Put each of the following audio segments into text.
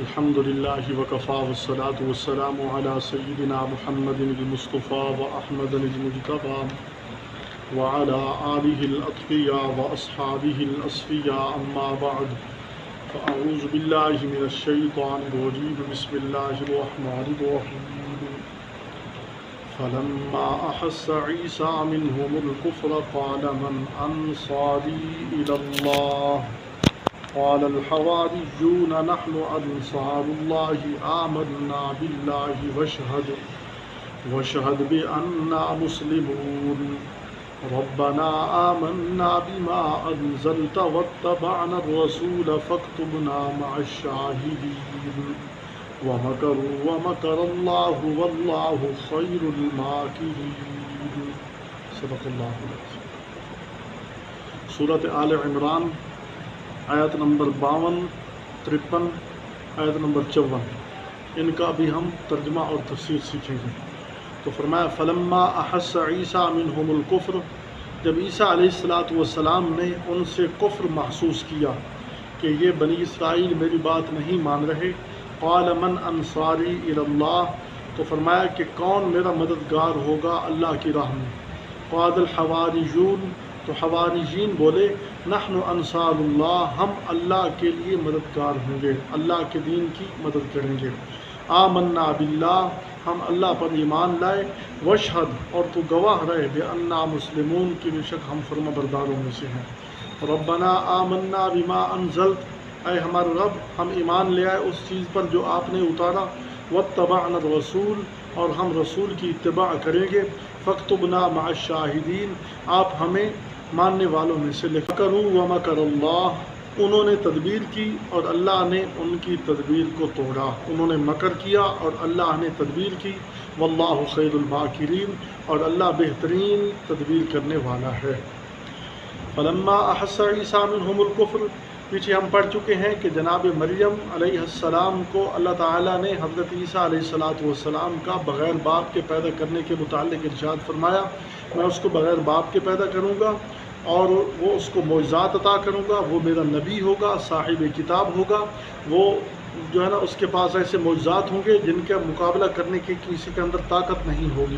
الحمد لله وكفى والصلاة والسلام على سيدنا محمد المصطفى وأحمد المجتبى وعلى آله الأتقياء وأصحابه الأصفياء أما بعد فأعوذ بالله من الشيطان الرجيم. بسم الله الرحمن الرحيم. فلما أحس عيسى منهم الكفر قال من أنصاري إلى الله؟ قال الحواريون نحن أنصار الله آمنا بالله واشهد واشهد بأننا مسلمون. ربنا آمنا بما أنزلت واتبعنا الرسول فاكتبنا مع الشاهدين. ومكروا ومكر الله والله خير الماكرين. صدق الله العظيم. سورة آل عمران آیت نمبر باون، ترپن، آیت نمبر چون۔ ان کا بھی ہم ترجمہ اور تفسیر سیکھیں گے۔ تو فرمایا، فلما احس عیسیٰ منہم الکفر جب عیسیٰ علیہ السلاۃ والسلام نے ان سے کفر محسوس کیا کہ یہ بنی اسرائیل میری بات نہیں مان رہے، قال من انصاری اللہ تو فرمایا کہ کون میرا مددگار ہوگا اللہ کی راہ میں؟ قاد الحواریون تو حواریجین بولے، نحن انصار اللہ، ہم اللہ کے لیے مددگار ہوں گے، اللہ کے دین کی مدد کریں گے۔ آمنا باللہ، ہم اللہ پر ایمان لائے۔ وشہد، اور تو گواہ رہے بے انا مسلمون، کی بے شک ہم فرما برداروں میں سے ہیں۔ ربنا آمنا بما انزلت۔ اے ہمارے رب، ہم ایمان لے آئے اس چیز پر جو آپ نے اتارا۔ واتبعنا الرسول، اور ہم رسول کی اتباع کریں گے۔ فاکتبنا مع الشاہدین، آپ ہمیں ماننے والوں میں سے لکھ کروں وما کر اللہ، انہوں نے تدبیر کی اور اللہ نے ان کی تدبیر کو توڑا۔ انہوں نے مکر کیا اور اللہ نے تدبیر کی۔ واللہ خیر الماکرین، اور اللہ بہترین تدبیر کرنے والا ہے۔ فلما احس عیسیٰ منہم الکفر پیچھے ہم پڑھ چکے ہیں کہ جناب مریم علیہ السلام کو اللہ تعالیٰ نے حضرت عیسیٰ علیہ السلاۃ والسلام کا بغیر باپ کے پیدا کرنے کے متعلق ارشاد فرمایا۔ میں اس کو بغیر باپ کے پیدا کروں گا اور وہ اس کو معجزات عطا کروں گا، وہ میرا نبی ہوگا، صاحب کتاب ہوگا۔ وہ جو ہے نا، اس کے پاس ایسے معجزات ہوں گے جن کا مقابلہ کرنے کی کسی کے اندر طاقت نہیں ہوگی۔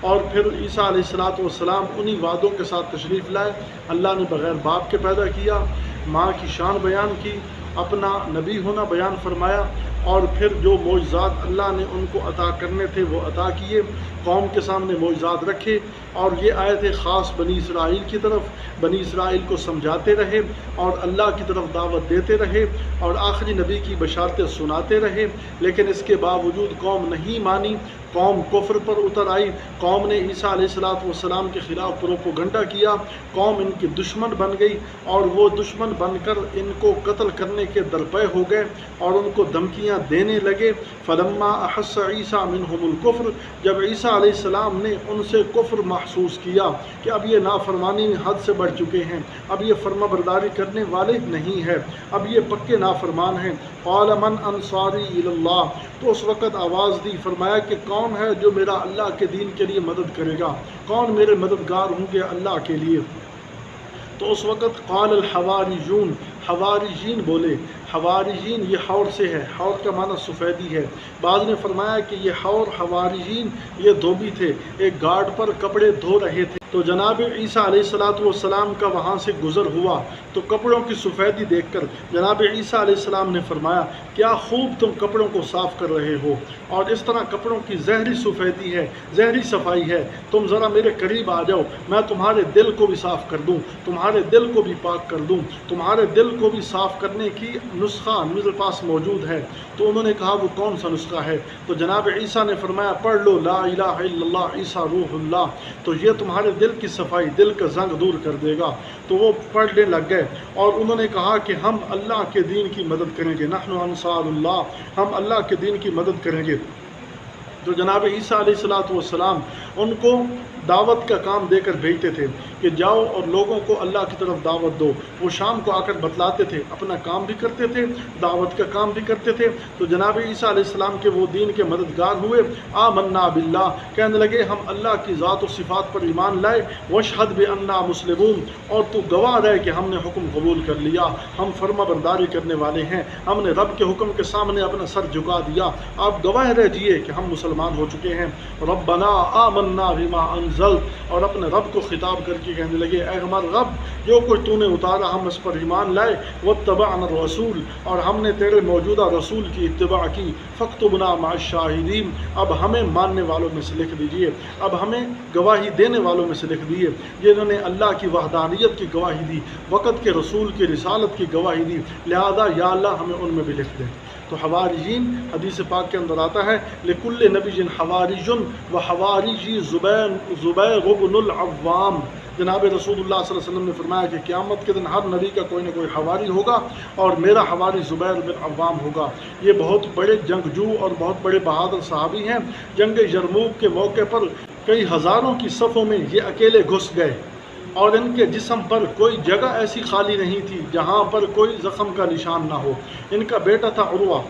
اور پھر عیسیٰ علیہ السلاۃ والسلام انہی وعدوں کے ساتھ تشریف لائے۔ اللہ نے بغیر باپ کے پیدا کیا، ماں کی شان بیان کی، اپنا نبی ہونا بیان فرمایا۔ اور پھر جو معجزات اللہ نے ان کو عطا کرنے تھے وہ عطا کیے، قوم کے سامنے معجزات رکھے اور یہ آئے تھے خاص بنی اسرائیل کی طرف، بنی اسرائیل کو سمجھاتے رہے اور اللہ کی طرف دعوت دیتے رہے اور آخری نبی کی بشارتیں سناتے رہے۔ لیکن اس کے باوجود قوم نہیں مانی، قوم کفر پر اتر آئی۔ قوم نے عیسیٰ علیہ السلاۃ والسلام کے خلاف پروپو گنڈا کیا، قوم ان کی دشمن بن گئی اور وہ دشمن بن کر ان کو قتل کرنے کے درپے ہو گئے اور ان کو دھمکیاں گالیاں دینے لگے، فلما احس عیسیٰ منہم الکفر، جب عیسیٰ علیہ السلام نے ان سے کفر محسوس کیا کہ اب یہ نافرمانی حد سے بڑھ چکے ہیں، اب یہ فرما برداری کرنے والے نہیں ہے اب یہ پکے نافرمان ہیں۔ قال من انصاری اللہ تو اس وقت آواز دی، فرمایا کہ کون ہے جو میرا اللہ کے دین کے لیے مدد کرے گا؟ کون میرے مددگار ہوں گے اللہ کے لیے؟ تو اس وقت قال الحواریون حواریجین بولے حوارجین یہ حور سے ہے حور کا معنی سفیدی ہے۔ بعض نے فرمایا کہ یہ حور حوارجین یہ دھوبی تھے، ایک گارڈ پر کپڑے دھو رہے تھے۔ تو جناب عیسیٰ علیہ السلاۃ والسلام کا وہاں سے گزر ہوا تو کپڑوں کی سفیدی دیکھ کر جناب عیسیٰ علیہ السلام نے فرمایا، کیا خوب تم کپڑوں کو صاف کر رہے ہو اور اس طرح کپڑوں کی زہری سفیدی ہے، زہری صفائی ہے۔ تم ذرا میرے قریب آ جاؤ، میں تمہارے دل کو بھی صاف کر دوں، تمہارے دل کو بھی پاک کر دوں، تمہارے دل کو بھی صاف کرنے کی نسخہ میرے پاس موجود ہے۔ تو انہوں نے کہا، وہ کون سا نسخہ ہے؟ تو جناب عیسیٰ نے فرمایا، پڑھ لو، لا الہ الا اللہ، عیسیٰ روح اللہ۔ تو یہ تمہارے دل کی صفائی دل کا زنگ دور کر دے گا۔ تو وہ پڑھنے لگ گئے اور انہوں نے کہا کہ ہم اللہ کے دین کی مدد کریں گے۔ نحن انصار اللہ، ہم اللہ کے دین کی مدد کریں گے۔ تو جناب عیسیٰ علیہ السلاۃ والسلام ان کو دعوت کا کام دے کر بھیجتے تھے کہ جاؤ اور لوگوں کو اللہ کی طرف دعوت دو۔ وہ شام کو آ کر بتلاتے تھے، اپنا کام بھی کرتے تھے، دعوت کا کام بھی کرتے تھے۔ تو جناب عیسیٰ علیہ السلام کے وہ دین کے مددگار ہوئے۔ آ منا باللہ۔ کہنے لگے، ہم اللہ کی ذات و صفات پر ایمان لائے۔ وشحد بے انا مسلمون۔ اور تو گواہ رہے کہ ہم نے حکم قبول کر لیا۔ ہم فرما برداری کرنے والے ہیں۔ ہم نے رب کے حکم کے سامنے اپنا سر جھکا دیا۔ آپ گواہ رہ جیے کہ ہم مسلمان ہو چکے ہیں۔ ربنا آمنا بما انزل اور اپنے رب کو خطاب کر کے کہنے لگے، اے ہمارا رب، جو کچھ تو نے اتارا، ہم اس پر ایمان لائے۔ وہ تبا رسول اور ہم نے تیرے موجودہ رسول کی اتباع کی۔ فخت بنا شاہدین اب ہمیں ماننے والوں میں سے لکھ دیجیے۔ اب ہمیں گواہی دینے والوں میں سے لکھ دیے جنہوں نے اللہ کی وحدانیت کی گواہی دی، وقت کے رسول کی رسالت کی گواہی دی۔ لہذا یا اللہ ہمیں ان میں بھی لکھ دیں تو حواریجین حدیث پاک کے اندر آتا ہے، لکل نبی جن حواریجن و حواریجی زبین زبیر بن العوام۔ جناب رسول اللہ صلی اللہ علیہ وسلم نے فرمایا کہ قیامت کے دن ہر نبی کا کوئی نہ کوئی حواری ہوگا اور میرا حواری زبیر بن عوام ہوگا۔ یہ بہت بڑے جنگجو اور بہت بڑے بہادر صحابی ہیں۔ جنگ یرموک کے موقع پر کئی ہزاروں کی صفوں میں یہ اکیلے گھس گئے۔ اور ان کے جسم پر کوئی جگہ ایسی خالی نہیں تھی جہاں پر کوئی زخم کا نشان نہ ہو۔ ان کا بیٹا تھا عروہ۔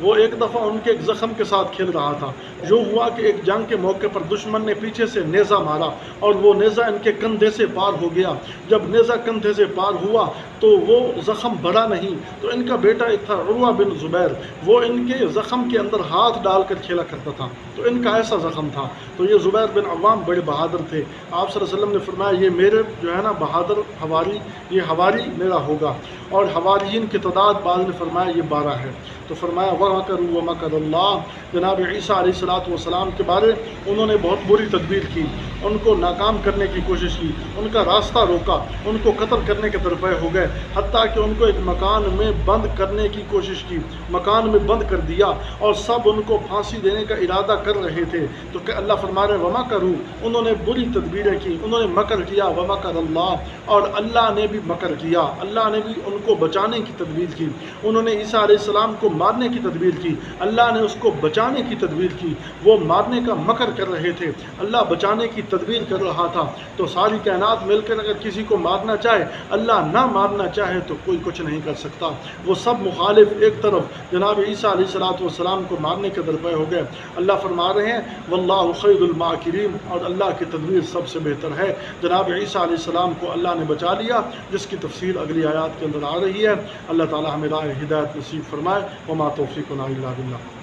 وہ ایک دفعہ ان کے ایک زخم کے ساتھ کھیل رہا تھا۔ جو ہوا کہ ایک جنگ کے موقع پر دشمن نے پیچھے سے نیزہ مارا اور وہ نیزہ ان کے کندھے سے پار ہو گیا۔ جب نیزہ کندھے سے پار ہوا تو وہ زخم بڑا نہیں، تو ان کا بیٹا ایک تھا عروہ بن زبیر۔ وہ ان کے زخم کے اندر ہاتھ ڈال کر کھیلا کرتا تھا۔ تو ان کا ایسا زخم تھا۔ تو یہ زبیر بن عوام بڑے بہادر تھے۔ آپ صلی اللہ علیہ وسلم نے فرمایا، یہ میرے جو ہے نا بہادر ہواری یہ ہواری میرا ہوگا۔ اور حواریین کی تعداد بعض نے فرمایا، یہ بارہ ہے۔ تو فرمایا وما کرو وما اللہ۔ جناب عیسیٰ علیہ السلاۃ وسلام کے بارے انہوں نے بہت بری تدبیر کی۔ ان کو ناکام کرنے کی کوشش کی، ان کا راستہ روکا، ان کو قتل کرنے کے طرف ہو گئے، حتیٰ کہ ان کو ایک مکان میں بند کرنے کی کوشش کی، مکان میں بند کر دیا اور سب ان کو پھانسی دینے کا ارادہ کر رہے تھے۔ تو کہ اللہ فرما رہے وما کروں انہوں نے بری تدبیریں کی، انہوں نے مکر کیا، وما کر اللہ؟ اور اللہ نے بھی مکر کیا، اللہ نے بھی ان کو بچانے کی تدبیر کی۔ انہوں نے عیسیٰ علیہ السلام کو مارنے کی تدبیر کی، اللہ نے اس کو بچانے کی تدبیر کی، وہ مارنے کا مکر کر رہے تھے۔ اللہ بچانے کی تدبیر کر رہا تھا۔ تو ساری کائنات مل کر اگر کسی کو مارنا چاہے، اللہ نہ مارنا چاہے تو کوئی کچھ نہیں کر سکتا۔ وہ سب مخالف ایک طرف جناب عیسیٰ علیہ السلاۃ والسلام کو مارنے کے درپے ہو گئے۔ اللہ فرما رہے ہیں، واللہ خیر الماکرین اور اللہ کی تدبیر سب سے بہتر ہے۔ جناب عیسیٰ علیہ السلام کو اللہ نے بچا لیا، جس کی تفصیل اگلی آیات کے اندر آ رہی ہے۔ اللہ تعالی ہمیں راہ ہدایت نصیب فرمائے۔ وما توفیق اللہ باللہ۔